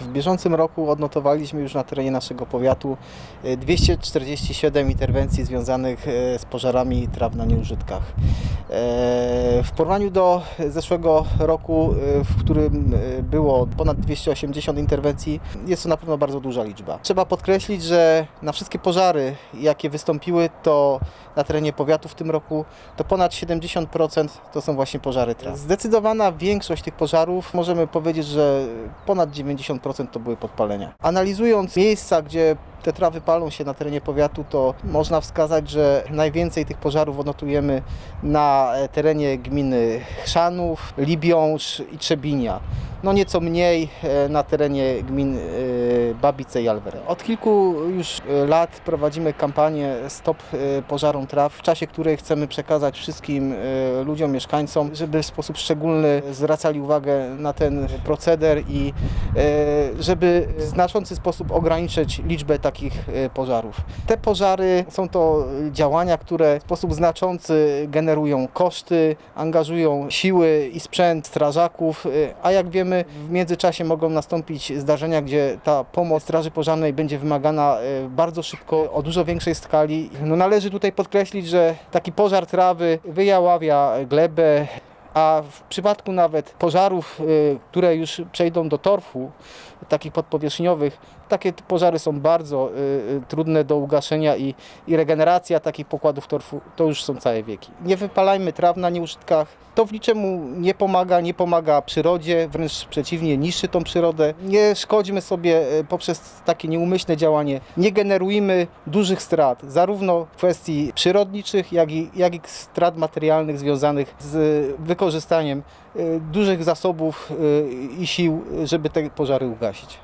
W bieżącym roku odnotowaliśmy już na terenie naszego powiatu e, 247 interwencji związanych e, z pożarami traw na nieużytkach. E, W porównaniu do zeszłego roku, e, w którym e, było ponad 280 interwencji, jest to na pewno bardzo duża liczba. Trzeba podkreślić, że na wszystkie pożary, jakie wystąpiły, to na terenie powiatu w tym roku, to ponad 70% to są właśnie pożary traw. Zdecydowana większość tych pożarów, możemy powiedzieć, że ponad 90% to były podpalenia. Analizując miejsca, gdzie te trawy palą się na terenie powiatu, to można wskazać, że najwięcej tych pożarów odnotujemy na e, terenie gminy Chrzanów, Libiąż i Trzebinia. No nieco mniej e, na terenie gmin e, Babice i. Od kilku już e, lat prowadzimy kampanię Stop e, pożarom traw, w czasie której chcemy przekazać wszystkim ludziom, mieszkańcom, żeby w sposób szczególny zwracali uwagę na ten proceder i żeby w znaczący sposób ograniczyć liczbę takich pożarów. Te pożary są to działania, które w sposób znaczący generują koszty, angażują siły i sprzęt strażaków, a jak wiemy w międzyczasie mogą nastąpić zdarzenia, gdzie ta pomoc Straży Pożarnej będzie wymagana e, bardzo szybko, o dużo większej skali. No należy tutaj podkreślić, że taki pożar trawy wyjaławia glebę, a w przypadku nawet pożarów, y, które już przejdą do torfu, takich podpowierzchniowych, takie pożary są bardzo y, y, trudne do ugaszenia i, i regeneracja takich pokładów torfu to już są całe wieki. Nie wypalajmy traw na nieużytkach. To w niczemu nie pomaga, nie pomaga przyrodzie, wręcz przeciwnie, niszczy tą przyrodę. Nie szkodźmy sobie poprzez takie nieumyślne działanie. Nie generujmy dużych strat, zarówno w kwestii przyrodniczych, jak i, jak i strat materialnych związanych z wykorzystaniem y, dużych zasobów y, i sił, żeby te pożary ugasić.